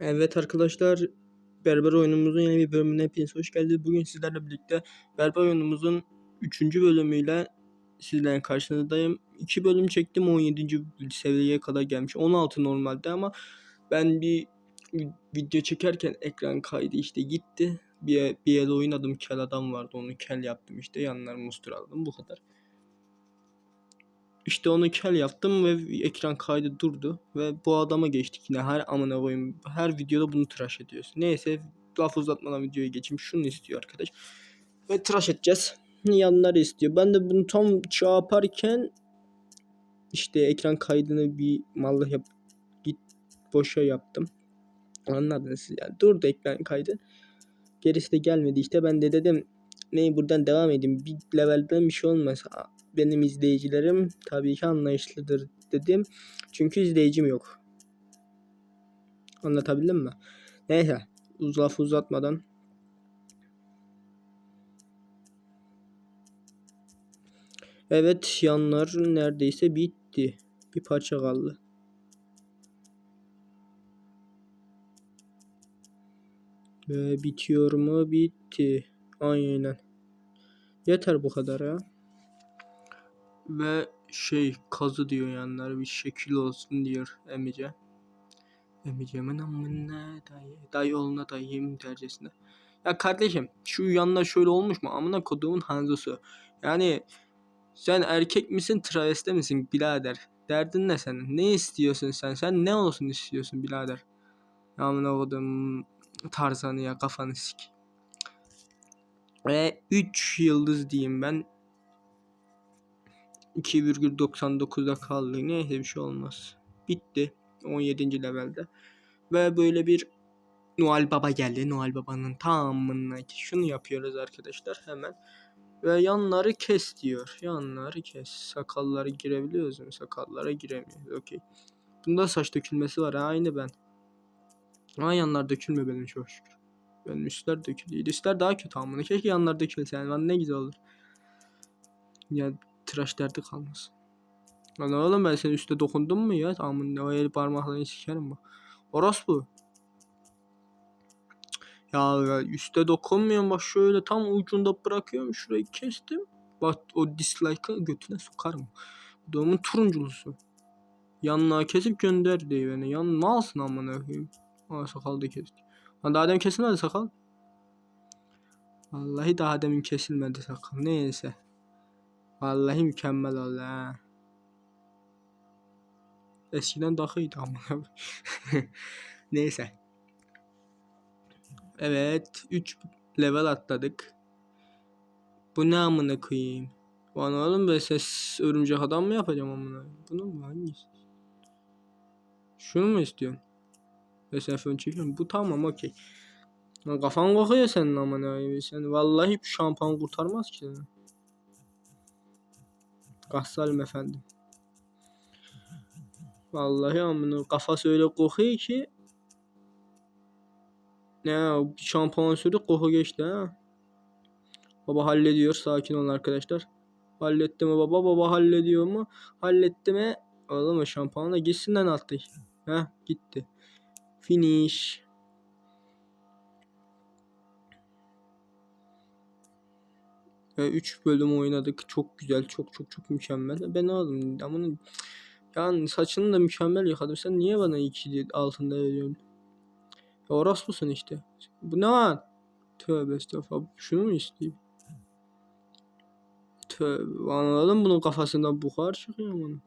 Evet arkadaşlar Berber oyunumuzun yeni bir bölümüne hepiniz hoş geldiniz. Bugün sizlerle birlikte Berber oyunumuzun 3. bölümüyle sizlerin karşınızdayım. 2 bölüm çektim 17. seviyeye kadar gelmiş. 16 normalde ama ben bir video çekerken ekran kaydı işte gitti. Bir, bir el oynadım kel adam vardı onu kel yaptım işte yanlarına mustur aldım bu kadar. İşte onu kel yaptım ve ekran kaydı durdu ve bu adama geçtik yine her amına koyayım her videoda bunu tıraş ediyoruz. Neyse laf uzatmadan videoya geçeyim. Şunu istiyor arkadaş. Ve tıraş edeceğiz. Yanları istiyor. Ben de bunu tam yaparken işte ekran kaydını bir mallık yap git boşa yaptım. Anladınız siz yani. Durdu ekran kaydı. Gerisi de gelmedi işte. Ben de dedim neyi buradan devam edeyim. Bir levelden bir şey olmaz benim izleyicilerim tabii ki anlayışlıdır dedim. Çünkü izleyicim yok. Anlatabildim mi? Neyse. Uz uzatmadan. Evet yanlar neredeyse bitti. Bir parça kaldı. Ve bitiyor mu? Bitti. Aynen. Yeter bu kadar ya ve şey kazı diyor yanlar bir şekil olsun diyor emice. Emicemin amına dayı, dayı oğluna dayıyım dercesine. Ya kardeşim şu yanına şöyle olmuş mu amına koduğumun hanzosu. Yani sen erkek misin traveste misin birader? Derdin ne senin? Ne istiyorsun sen? Sen ne olsun istiyorsun birader? Amına kodum tarzanı ya kafanı sik. Ve 3 yıldız diyeyim ben 2,99'da kaldı. Neyse bir şey olmaz. Bitti. 17. levelde. Ve böyle bir Noel Baba geldi. Noel Baba'nın tamamına şunu yapıyoruz arkadaşlar hemen. Ve yanları kes diyor. Yanları kes. Sakalları girebiliyoruz mu? Sakallara giremiyoruz. Okey. Bunda saç dökülmesi var. Aynı ben. Ama yanlar dökülme benim çok şükür. Benim üstler dökülüyor. Üstler daha kötü amına. Keşke yanlar dökülse yani. Ne güzel olur. Ya tıraş derdi kalmaz. Lan oğlum ben senin üstte dokundum mu ya? Tamam ne o el parmaklarını sikerim bak. Orospu. Ya, ya üstte dokunmuyorum bak şöyle tam ucunda bırakıyorum şurayı kestim. Bak o dislike'ı götüne sokarım. Adamın turunculusu. Yanına kesip gönder diye beni. Yan ne alsın amına koyayım. Aa sakal da kesti. Lan daha demin kesilmedi sakal. Vallahi daha demin kesilmedi sakal. Neyse. Vallahi mükemmel oldu ha. Eskiden daha iyiydi ama. Neyse. Evet. 3 level atladık. Bu ne amına koyayım? Bana oğlum be ses örümcek adam mı yapacağım amına? Bunu mu hangisi? Şunu mu istiyorsun? Fön çekiyorsun. Bu tamam okey. Kafan kokuyor senin amına. Sen vallahi şampuan kurtarmaz ki seni. Gassalim efendim. Vallahi amına kafası öyle kokuyor ki ne şampuan sürdük koku geçti ha. Baba hallediyor sakin olun arkadaşlar. Halletti mi baba baba hallediyor mu? Halletti mi? Oğlum şampuanla gitsin lan alttaki. Heh gitti. Finish. 3 bölüm oynadık. Çok güzel. Çok çok çok mükemmel. Ben aldım. Ama yani saçını da mükemmel yıkadım. Sen niye bana 2 altında veriyorsun? Ya orospusun işte. Bu ne lan? Tövbe estağfurullah. Şunu mu isteyeyim? Tövbe. Anladım bunun kafasından buhar çıkıyor bunu.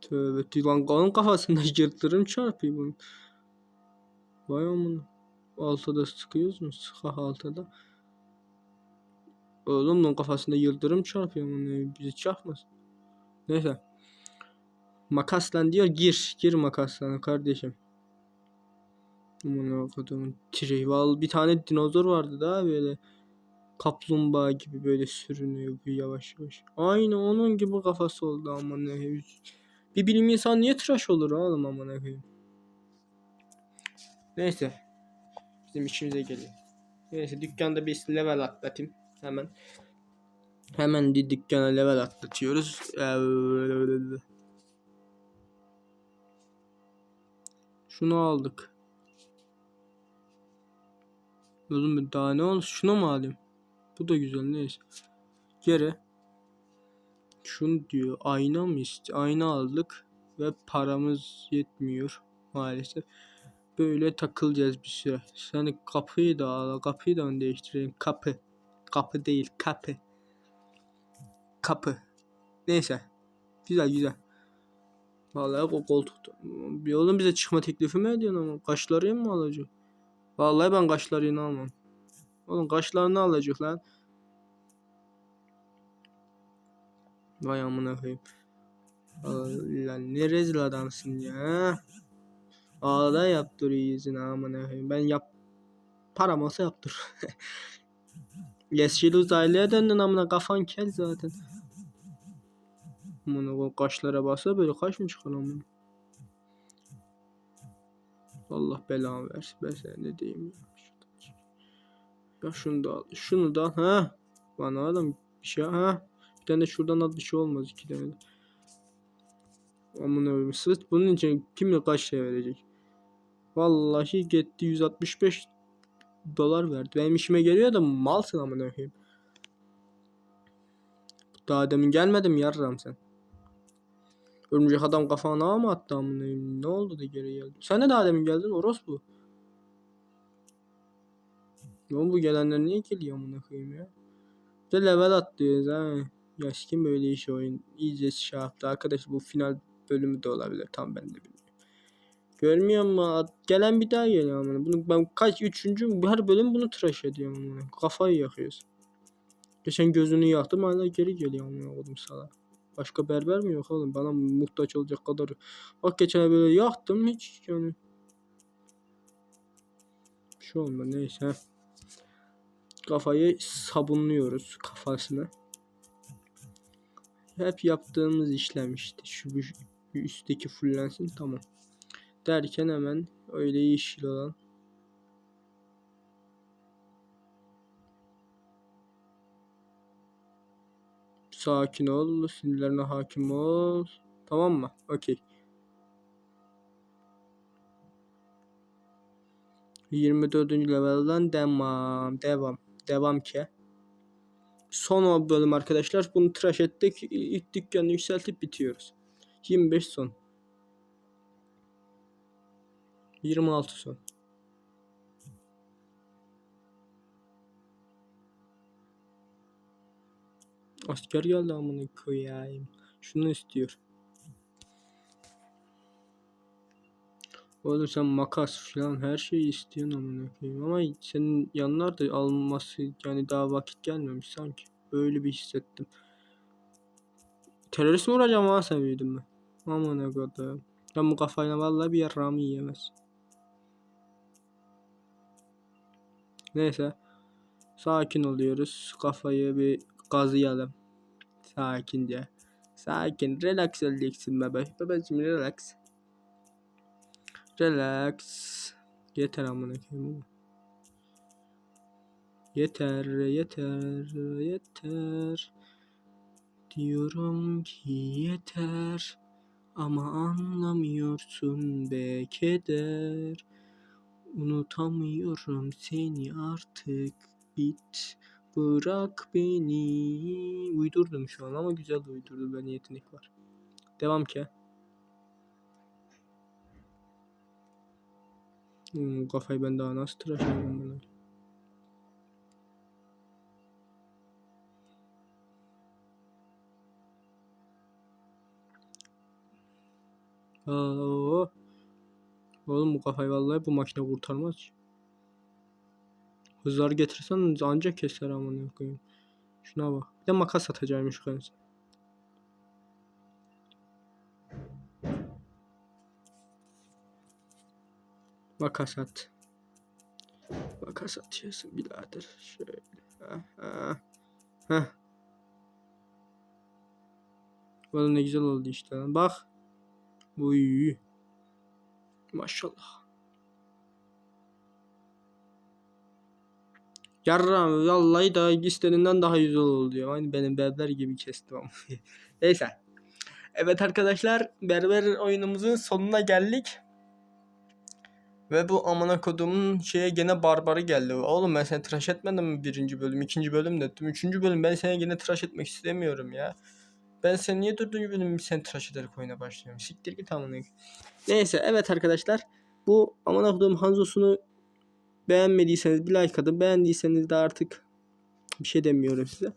Tövbe. Lan onun kafasında yırtırım çarpıyor bunu. Vay amına. Altıda sıkıyoruz mu? Sıka altıda. Oğlum onun kafasında yıldırım çarpıyor mu? Bizi çarpmasın. Neyse. Makaslan diyor gir. Gir makaslan kardeşim. Aman okudum. Trival bir tane dinozor vardı daha böyle kaplumbağa gibi böyle sürünüyor bu yavaş yavaş. Aynı onun gibi kafası oldu ama ne bir bilim insan niye tıraş olur oğlum ama ne. Neyse. Bizim işimize geliyor. Neyse dükkanda bir level atlatayım. Hemen. Hemen bir dükkana level atlatıyoruz. Şunu aldık. Oğlum daha ne olsun? Şunu mu alayım? Bu da güzel neyse. Geri. Şunu diyor. Ayna mı iste? Ayna aldık. Ve paramız yetmiyor. Maalesef. Böyle takılacağız bir süre. Seni kapıyı da al. Kapıyı da mı değiştireyim? Kapı. Kapı değil. Kapı. Kapı. Neyse. Güzel güzel. Vallahi o koltukta. Bir oğlum bize çıkma teklifi mi ediyorsun ama? Kaşlarını mı alacak? Vallahi ben kaşlarını almam. Oğlum kaşlarını alacak lan. Vay amına koyayım. Allah ne rezil adamsın ya. Ağda yaptırıyor yüzüne amına koyayım. Ben yap param olsa yaptır. Yeşil uzaylıya döndün amına kafan kel zaten. Amına o kaşlara basa böyle kaş mı çıkar amına? Allah belanı versin. Ben sana ne diyeyim ya. Ya şunu da al. Şunu da. Ha. Bana adam bir şey ha. Bir tane de şuradan al bir şey olmaz iki tane de. Amına koyayım. Bunun için kimle kaç şey verecek? Vallahi gitti 165 dolar verdi. Benim işime geliyor da malsın amına koyayım. Daha demin gelmedim yarram sen. Örümcek adam kafana mı attı amına? Ne oldu da geri geldi? Sen de daha demin geldin orospu. Oğlum bu gelenler niye geliyor amına koyayım ya? Bir de level atlıyoruz ha. Ya kim böyle iş oyun iyice şey yaptı. Arkadaş bu final bölümü de olabilir. Tam ben de bilmiyorum. Görmüyor musun? Gelen bir daha geliyor amına. Bunu ben kaç üçüncü her bölüm bunu tıraş ediyorum amına. Kafayı yakıyoruz. Geçen gözünü yaktım hala geri geliyor amına oğlum sana. Başka berber mi yok oğlum? Bana muhtaç olacak kadar. Bak geçen böyle yaktım hiç yani. Bir şey olmadı neyse. Kafayı sabunluyoruz kafasına. Hep yaptığımız işlem işte. Şu üstteki fullensin tamam. Derken hemen öyle yeşil olan Sakin ol, sinirlerine hakim ol. Tamam mı? Okey. 24. levelden devam, devam, devam ki. Son bölüm arkadaşlar. Bunu tıraş ettik. İlk dükkanı yükseltip bitiyoruz. 25 son. 26 son. Asker geldi amına koyayım. Şunu istiyor. Oğlum sen makas falan her şeyi istiyorsun amına koyayım ama senin yanlar da alması yani daha vakit gelmemiş sanki. Öyle bir hissettim. Terörist mi vuracağım ha büyüdün mü? Amına koyayım. Ben bu kafayla vallahi bir yarrağımı yiyemez. Neyse. Sakin oluyoruz. Kafayı bir gazlayalım. Sakince. Sakin. Relax olacaksın bebe. Babacım relax. Relax. Yeter amına koyayım. Yeter, yeter, yeter. Diyorum ki yeter. Ama anlamıyorsun be keder. Unutamıyorum seni artık git. Bırak beni. Uydurdum şu an ama güzel uydurdu. Ben yetenek var. Devam ki. Hmm, kafayı ben daha nasıl tıraş edeyim bunu? Aa, Oğlum bu kafayı vallahi bu makine kurtarmaz. Hızlar getirsen ancak keser amına koyayım. Şuna bak. Bir de makas atacağım şu kanısı. Makas at. Makas atıyorsun birader. Şöyle. Ha, ha. Oğlum ne güzel oldu işte. Bak. Uy. Maşallah. Yarram vallahi daha istediğinden daha güzel oldu ya. Aynı benim berber gibi kestim ama. Neyse. Evet arkadaşlar berber oyunumuzun sonuna geldik. Ve bu amına kodumun şeye gene barbarı geldi. Oğlum ben seni tıraş etmedim mi birinci bölüm, ikinci bölüm de ettim. Üçüncü bölüm ben seni gene tıraş etmek istemiyorum ya. Ben seni niye dördüncü bölüm sen tıraş ederek oyuna başlıyorum? Siktir git amına. Neyse evet arkadaşlar. Bu amına koduğum Hanzo'sunu beğenmediyseniz bir like atın. Beğendiyseniz de artık bir şey demiyorum size.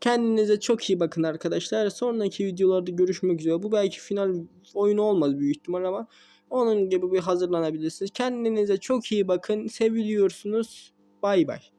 Kendinize çok iyi bakın arkadaşlar. Sonraki videolarda görüşmek üzere. Bu belki final oyunu olmaz büyük ihtimal ama onun gibi bir hazırlanabilirsiniz. Kendinize çok iyi bakın. Seviliyorsunuz. Bay bay.